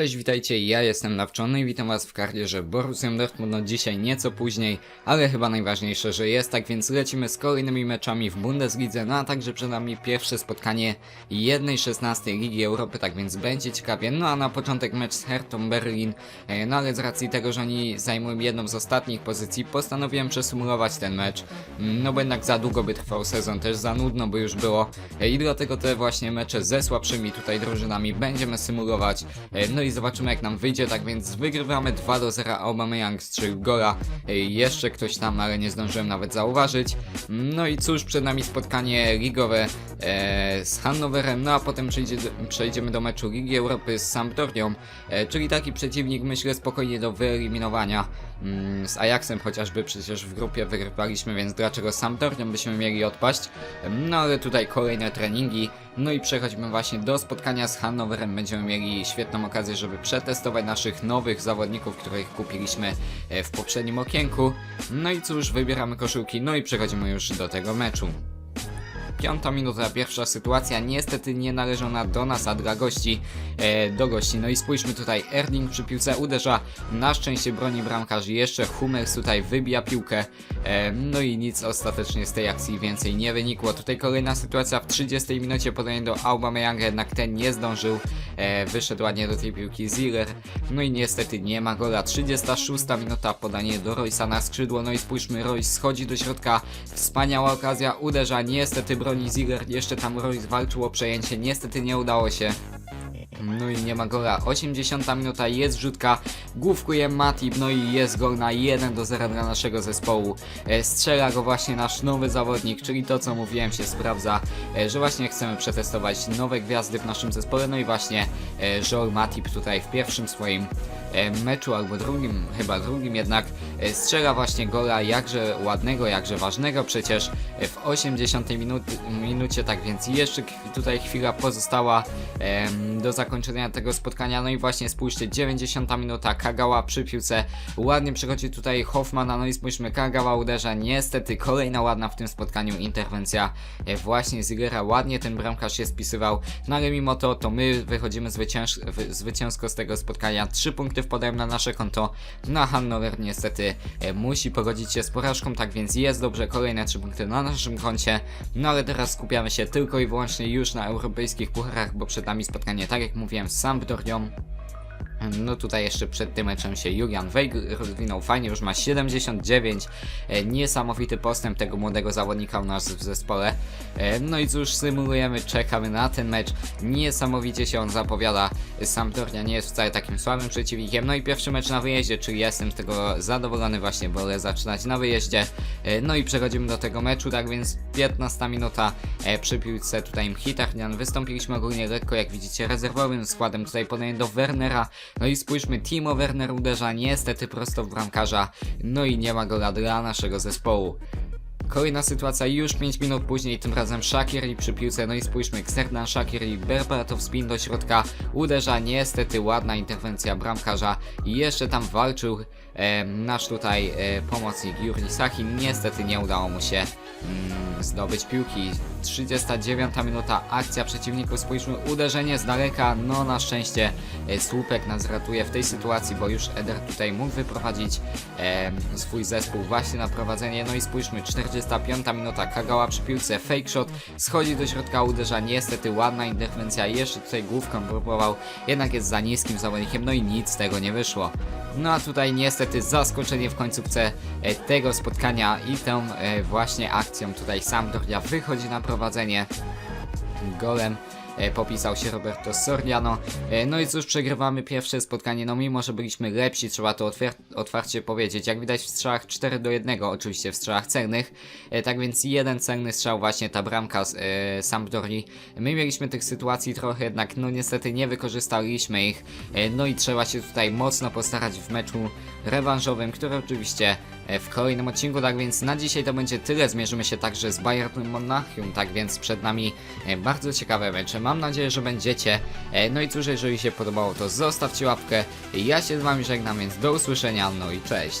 Cześć, witajcie, ja jestem Nawczony i witam was w karierze Borussia Dortmund, no dzisiaj nieco później, ale chyba najważniejsze, że jest, tak więc lecimy z kolejnymi meczami w Bundeslidze, no a także przed nami pierwsze spotkanie 1-16 Ligi Europy, tak więc będzie ciekawie, no a na początek mecz z Hertą Berlin, e, no ale z racji tego, że oni zajmują jedną z ostatnich pozycji, postanowiłem przesymulować ten mecz, Mm, no bo jednak za długo by trwał sezon, też za nudno by już było. E, i dlatego te właśnie mecze ze słabszymi tutaj drużynami będziemy symulować, E, no i zobaczymy jak nam wyjdzie, tak więc wygrywamy 2 do 0, Aubameyang strzelił gola, jeszcze ktoś tam, ale nie zdążyłem nawet zauważyć, no i cóż, przed nami spotkanie ligowe e, z Hannoverem, no a potem przejdzie, przejdziemy do meczu Ligi Europy z Sampdorią, e, czyli taki przeciwnik myślę spokojnie do wyeliminowania, mm, z Ajaxem chociażby przecież w grupie wygrywaliśmy, więc dlaczego z Sampdorią byśmy mieli odpaść, no ale tutaj kolejne treningi, no i przechodzimy właśnie do spotkania z Hannoverem. Będziemy mieli świetną okazję, żeby przetestować naszych nowych zawodników, których kupiliśmy e, w poprzednim okienku. No i cóż, wybieramy koszulki, no i przechodzimy już do tego meczu. Piąta minuta, pierwsza sytuacja, niestety nie należona do nas, a dla gości, e, do gości. No i spójrzmy tutaj, Erling przy piłce uderza, na szczęście broni bramkarz, jeszcze Hummels tutaj wybija piłkę, e, no i nic ostatecznie z tej akcji więcej nie wynikło. Tutaj kolejna sytuacja w 30 minucie podanie do Aubameyanga, jednak ten nie zdążył, e, wyszedł ładnie do tej piłki Ziller, no i niestety nie ma gola. 36 minuta, podanie do Roysa na skrzydło, no i spójrzmy, Royce schodzi do środka, wspaniała okazja, uderza, niestety broni Ziller, jeszcze tam Royce walczył o przejęcie, niestety nie udało się. No i nie ma gola. 80 minuta jest rzutka. Główkuje Matip, no i jest gol na 1 do 0 dla naszego zespołu. E, Strzela go właśnie nasz nowy zawodnik, czyli to co mówiłem się sprawdza, e, że właśnie chcemy przetestować nowe gwiazdy w naszym zespole. No i właśnie e, Joel Matip tutaj w pierwszym swoim e, meczu, albo drugim, chyba drugim jednak, e, strzela właśnie gola jakże ładnego, jakże ważnego. Przecież e, w 80 minut, minucie, tak więc jeszcze tutaj chwila pozostała do zakończenia tego spotkania, no i właśnie spójrzcie, 90 minuta, Kagawa przy piłce, ładnie przechodzi tutaj Hoffmana, no i spójrzmy, Kagawa uderza, niestety kolejna ładna w tym spotkaniu interwencja e, właśnie Zigera, ładnie ten bramkarz się spisywał, no ale mimo to, to my wychodzimy zwycięż, wy, zwycięsko z tego spotkania, 3 punkty wpadają na nasze konto, no Hannover. Niestety e, musi pogodzić się z porażką, tak więc jest dobrze, kolejne 3 punkty na naszym koncie, no ale teraz skupiamy się tylko i wyłącznie już na europejskich pucharach, bo przed nami spotkanie, tak jak mówiłem, z Sampdorią, no tutaj jeszcze przed tym meczem się Julian Weig rozwinął fajnie, już ma 79. E, niesamowity postęp tego młodego zawodnika u nas w zespole. E, no i cóż, symulujemy, czekamy na ten mecz. Niesamowicie się on zapowiada. Sampdoria nie jest wcale takim słabym przeciwnikiem. No i pierwszy mecz na wyjeździe, czyli jestem z tego zadowolony właśnie, wolę zaczynać na wyjeździe. E, no i przechodzimy do tego meczu, tak więc 15 minuta przy piłce tutaj Mkhitaryan. Wystąpiliśmy ogólnie lekko, jak widzicie, rezerwowym składem tutaj podanie do Wernera. No i spójrzmy, Timo Werner uderza niestety prosto w bramkarza, no i nie ma gola dla naszego zespołu. Kolejna sytuacja już 5 minut później, tym razem Shakiri przy piłce, no i spójrzmy, Xerdan Shakiri, Berbatov spin do środka, uderza, niestety ładna interwencja bramkarza i jeszcze tam walczył e, nasz tutaj e, pomocnik Juri Sahin, niestety nie udało mu się mm, zdobyć piłki. 39 minuta, akcja przeciwników, spójrzmy, uderzenie z daleka, no na szczęście e, słupek nas ratuje w tej sytuacji, bo już Eder tutaj mógł wyprowadzić e, swój zespół właśnie na prowadzenie, no i spójrzmy, 45 minuta, Kagawa przy piłce, fake shot, schodzi do środka, uderza, niestety ładna interwencja, jeszcze tutaj główką próbował, jednak jest za niskim zawodnikiem, no i nic z tego nie wyszło. No a tutaj niestety zaskoczenie w końcówce e, tego spotkania i tą e, właśnie akcją. Tutaj Sampdoria wychodzi na prowadzenie. Golem popisał się Roberto Soriano. E, No i cóż, przegrywamy pierwsze spotkanie, no mimo, że byliśmy lepsi, trzeba to otwarcie powiedzieć. Jak widać w strzałach 4 do 1, oczywiście w strzałach celnych. E, Tak więc jeden celny strzał, właśnie ta bramka z e, Sampdorii. My mieliśmy tych sytuacji trochę, jednak no niestety nie wykorzystaliśmy ich. E, No i trzeba się tutaj mocno postarać w meczu rewanżowym, który oczywiście e, w kolejnym odcinku, tak więc na dzisiaj to będzie tyle. Zmierzymy się także z Bayernem Monachium, tak więc przed nami e, bardzo ciekawe mecze. Mam nadzieję, że będziecie. E, No i cóż, jeżeli się podobało, to zostawcie łapkę. Ja się z wami żegnam, więc do usłyszenia, no i cześć.